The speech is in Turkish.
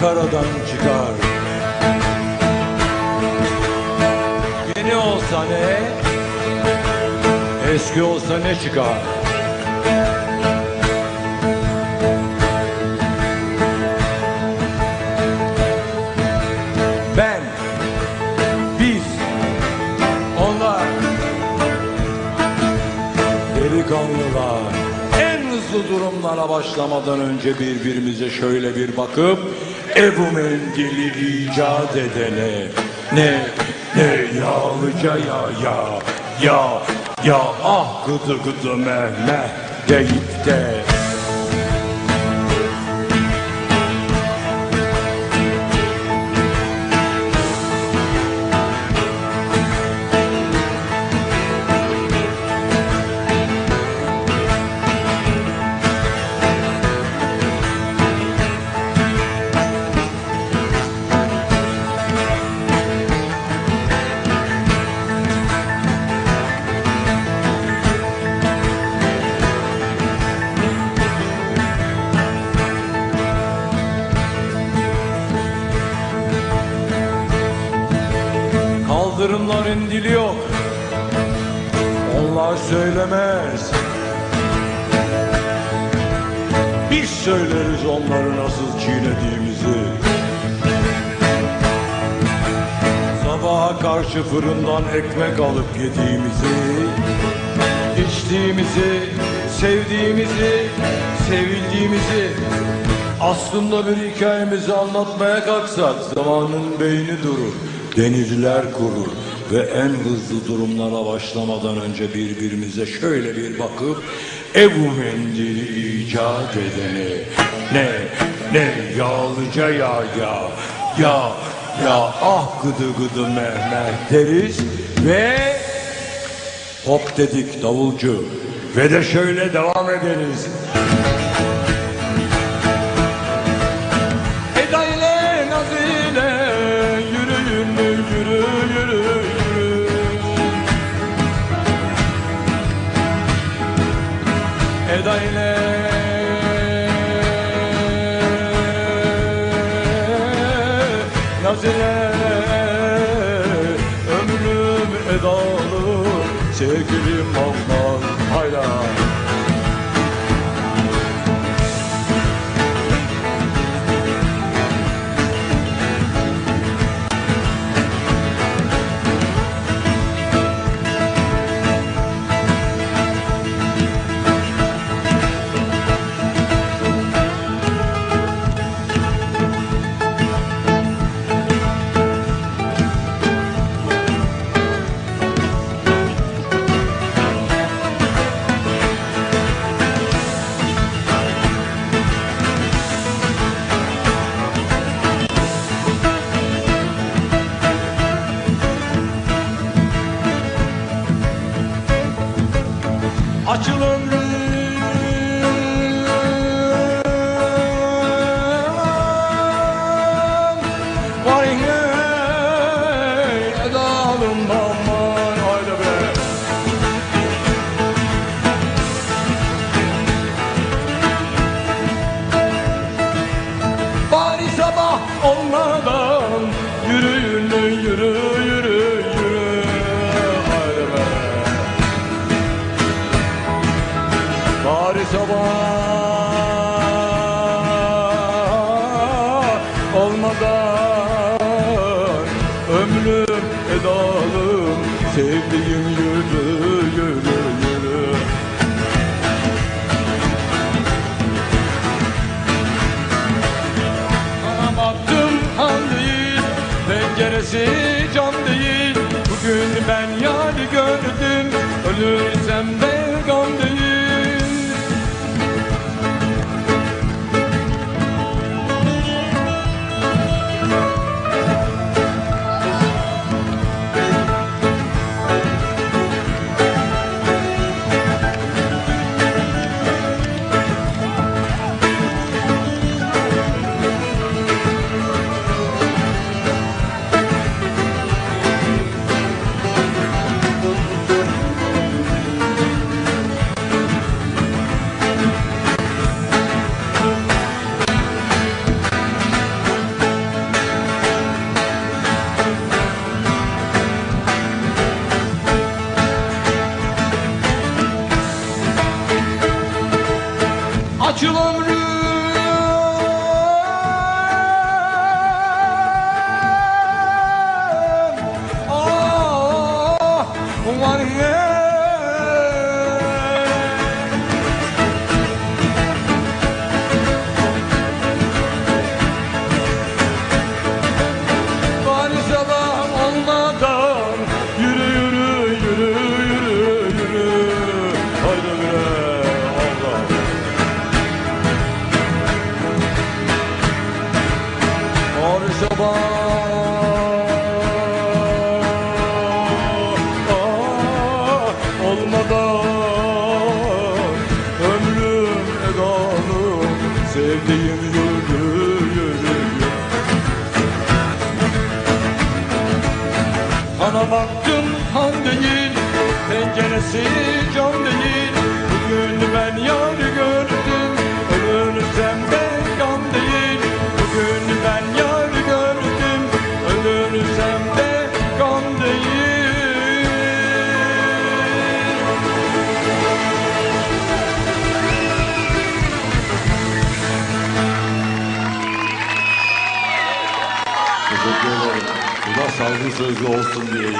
karadan çıkar. Yeni olsa ne? Eski olsa ne çıkar hızlı durumlara başlamadan önce birbirimize şöyle bir bakıp Ebu Mendil'i icat edene Ne ne yağlıca ya ya Ya ya ah gıdı gıdı meh meh deyip de Kaldırımların dili yok. Onlar söylemez. Biz söyleriz onları nasıl çiğnediğimizi. Sabaha karşı fırından ekmek alıp yediğimizi içtiğimizi, sevdiğimizi, sevildiğimizi aslında bir hikayemizi anlatmaya kalksak zamanın beyni durur, denizler kurur ve en hızlı durumlara başlamadan önce birbirimize şöyle bir bakıp Ebu Mendil'i icat edene ne ne yağlıca ya ya ya ya ah gıdı gıdı mehmeh deriz ve Hop dedik davulcu ve de şöyle devam ederiz. Eda ile naz ile ömrüm edalı sevgilim aman hayla. Açılın sabah olmadan ömrüm edalım sevdiğim yürü yürü yürü. Sana baktım han değil penceresi cam değil. Bugün ben yani gördüm ölürsem Guru. Sevdiğim yürü yürü Bana baktım han değil penceresi cam değil Salgı sözlü olsun diyeydi.